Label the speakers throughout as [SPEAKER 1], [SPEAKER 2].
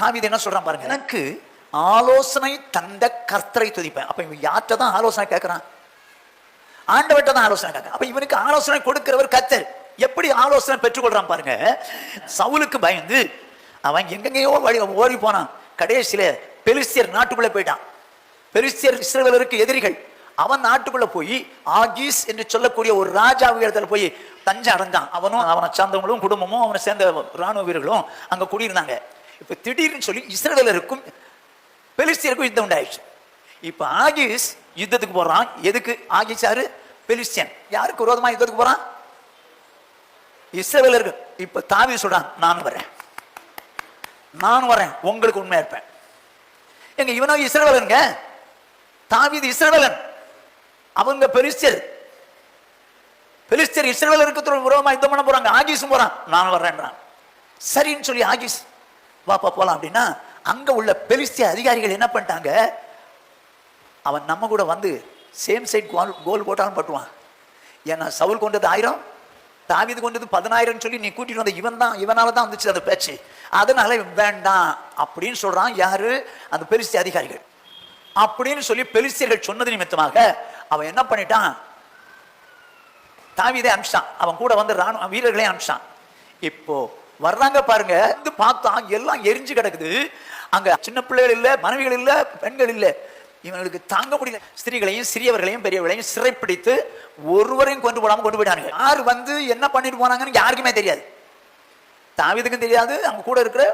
[SPEAKER 1] தாவீது என்ன சொல்றான் பாருங்க? எனக்கு ஆலோசனை தந்த கர்த்தரை துதிப்பேன். அப்ப இவன் யார்கிட்ட தான் ஆலோசனை கேட்கறான் ஆண்டவர்கிட்ட தான் ஆலோசனை கேட்க அப்ப இவனுக்கு ஆலோசனை கொடுக்கிறவர் கர்த்தர். எப்படி ஆலோசனை பெற்றுக்கொள்றான் பாருங்க? சவுலுக்கு பயந்து அவன் எங்கெங்கேயோ வழி ஓடி போனான். கடைசியில பெலிஸ்தியர் நாட்டுக்குள்ள போயிட்டான். பெலிஸ்தியர் இஸ்ரவேலருக்கு எதிரிகள். அவன் நாட்டுக்குள்ள போய் ஆகிஸ் என்று சொல்லக்கூடிய ஒரு ராஜா இடத்துல போய் தஞ்சம் அடைஞ்சான். அவனும் அவனை சார்ந்தவங்களும் குடும்பமும் அவனை சேர்ந்த ராணுவ வீரர்களும் அங்க குடியிருந்தாங்க. இப்ப திடீர்னு சொல்லி இஸ்ரேலருக்கும் பெலிஸ்தியருக்கும் யுத்தம் உண்டாயிடுச்சு. இப்ப ஆகிஸ் யுத்தத்துக்கு போறான். எதுக்கு? ஆகீஸ் யாரு? பெலிஸ்தியன் யாருக்கு விரோதமா யுத்தத்துக்கு போறான்? இஸ்ரவேலருக்கு இப்ப தாவி சொல்றான் நானும் வரேன். நானும் வரேன். உங்களுக்கு உண்மையா இருப்பேன். எங்க இவனோ இஸ்ரவேலனுங்க தாவீது இஸ்ரேலன் அவங்க பெலிஸ்தியர் பெலிஸ்தியர் இஸ்ரேலருக்கு விரோதமா யுத்தம் பண்ண போறாங்க. ஆகிஸும் போறான். நானும் வர்றேன்றான் சரின்னு சொல்லி ஆகிஸ் வாப்பா போலாம் அப்படின்னா அங்கே உள்ள பெலிஸ்திய அதிகாரிகள் என்ன பண்ணிட்டாங்க? அவன் நம்ம கூட வந்து சேம் சைட் கோல் கோல் போட்டாலும் பட்டுவான். ஏன்னா சவுல் கொண்டது ஆயிரம் தாவிது கொண்டது பதினாயிரம் சொல்லி நீ கூட்டிட்டு வந்த இவன் தான் இவனால தான் வந்துச்சு அந்த பேச்சு. அதனால இவன் வேண்டாம் அப்படின்னு சொல்றான். யாரு? அந்த பெலிஸ்திய அதிகாரிகள். அப்படின்னு சொல்லி பெலிஸ்தியர்கள் சொன்னது நிமித்தமாக அவன் என்ன பண்ணிட்டான்? தாவீதே அனுப்பிச்சான். அவன் கூட வந்து ராணுவ வீரர்களே அனுப்பிச்சான். இப்போ வர்றாங்க பாருங்க. வந்து பார்த்தா எல்லாம் எரிஞ்சு கிடக்குது. அங்க சின்ன பிள்ளைகள் இல்ல மனைவிகள் இல்ல பெண்கள் இல்ல. இவங்களுக்கு தாங்க முடியல. ஸ்திரீகளையும் சிறியவர்களையும் பெரியவர்களையும் சிறைப்பிடித்து ஒருவரையும் கொண்டு போடாம கொண்டு போயிட்டாங்க யார் வந்து என்ன பண்ணிட்டு போனாங்கன்னு யாருக்குமே தெரியாது. தாவிதுக்கும் தெரியாது அவங்க கூட இருக்கிற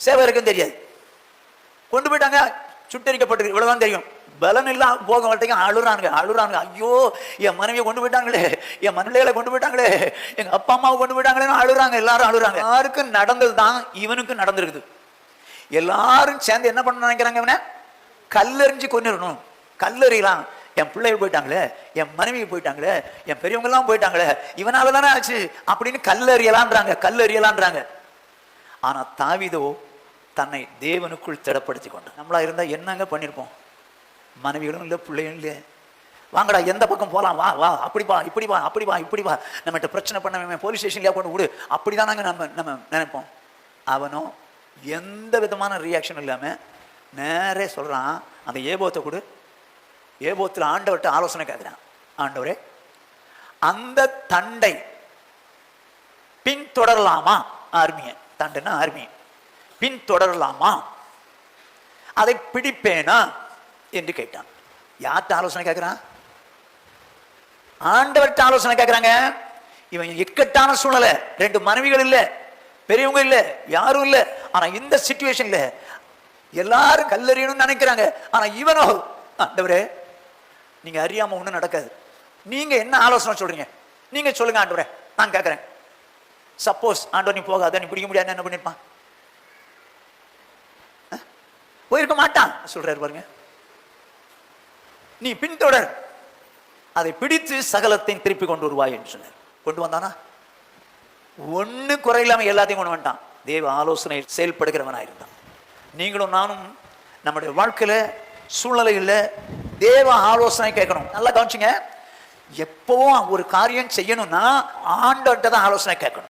[SPEAKER 1] சேவருக்கும் தெரியாது. கொண்டு போயிட்டாங்க சுட்டரிக்கப்பட்டிருக்கு. இவ்வளவுதான் தெரியும். பலன் இல்லாமல் போக மாட்டேங்க. அழுறானுங்க அழுறானுங்க. ஐயோ என் மனைவியை கொண்டு போயிட்டாங்களே. என் மனைவிகளை கொண்டு போயிட்டாங்களே. எங்க அப்பா அம்மாவை கொண்டு போயிட்டாங்களேன்னு அழுறாங்க எல்லாரும் அழுறாங்க. யாருக்கும் நடந்தது தான் இவனுக்கும் நடந்திருக்குது. எல்லாரும் சேர்ந்து என்ன பண்ண நினைக்கிறாங்க இவனை? கல்லெறிஞ்சு கொண்டுடணும் கல்லெறியலாம். என் பிள்ளைகள் போயிட்டாங்களே என் மனைவி போயிட்டாங்களே என் பெரியவங்க எல்லாம் போயிட்டாங்களே இவனால தானே ஆச்சு அப்படின்னு கல்லறியலான்றாங்க கல்லறியலான்றாங்க. ஆனா தாவிதோ தன்னை தேவனுக்குள் திடப்படுத்தி கொண்டு நம்மளா இருந்தா என்னங்க பண்ணிருப்போம்? மனைவிகளும் இல்லை பிள்ளைகளும் இல்லை வாங்கடா எந்த பக்கம் போகலாம் வா வா அப்படி வா இப்படி வா அப்படி வா இப்படி வா. நம்மகிட்ட பிரச்சனை பண்ண போலீஸ் ஸ்டேஷன்லயா கொண்டு விடு. அப்படிதானாங்க நம்ம நம்ம நினைப்போம். அவனும் எந்த விதமான ரியாக்ஷன் இல்லாம நேரே சொல்றான் அந்த ஏபோத்தை கொடு. ஏபோத்தில் ஆண்டவர்கிட்ட ஆலோசனை கேட்குறான் ஆண்டவரே அந்த தண்டை பின்தொடரலாமா? ஆர்மியை. தண்டைன்னா ஆர்மி பின்தொடரலாமா? அதை பிடிப்பேனா? என்று கேட்டான். யார்கிட்ட ஆலோசனை கேட்கிறான் ஆண்டவர்கிட்ட ஆலோசனை கேட்கிறாங்க இவன் இக்கட்டான சூழ்நிலை. ரெண்டு மனைவிகள் இல்லை பெரியவங்க இல்லை யாரும் இல்லை. ஆனால் இந்த சுச்சுவேஷன்ல எல்லாரும் கல்லறியணும்னு நினைக்கிறாங்க. ஆனால் இவனோ ஆண்டவரே நீங்க அறியாம ஒன்றும் நடக்காது. நீங்க என்ன ஆலோசனை சொல்றீங்க? நீங்க சொல்லுங்க ஆண்டவரே நான் கேட்கறேன் சப்போஸ் ஆண்டவர் நீ போகாத நீ பிடிக்க முடியாது என்ன பண்ணிருப்பான்? போயிருக்க மாட்டான் சொல்றாரு பாருங்க. நீ பின்தொடர். அதை பிடித்து சகலத்தையும் திருப்பி கொண்டு வருவாய் என்று சொன்னார். கொண்டு வந்தானா? ஒண்ணு குறையில்லாம எல்லாத்தையும் கொண்டு வந்துட்டான். தேவ ஆலோசனை செயல்படுகிறவனா இருந்தான். நீங்களும் நானும் நம்முடைய வாழ்க்கையில சூழ்நிலையில் தேவ ஆலோசனை கேட்கணும். நல்லா கவனிச்சுங்க. எப்பவும் ஒரு காரியம் செய்யணும்னா ஆண்டவர்கிட்ட தான் ஆலோசனை கேட்கணும்.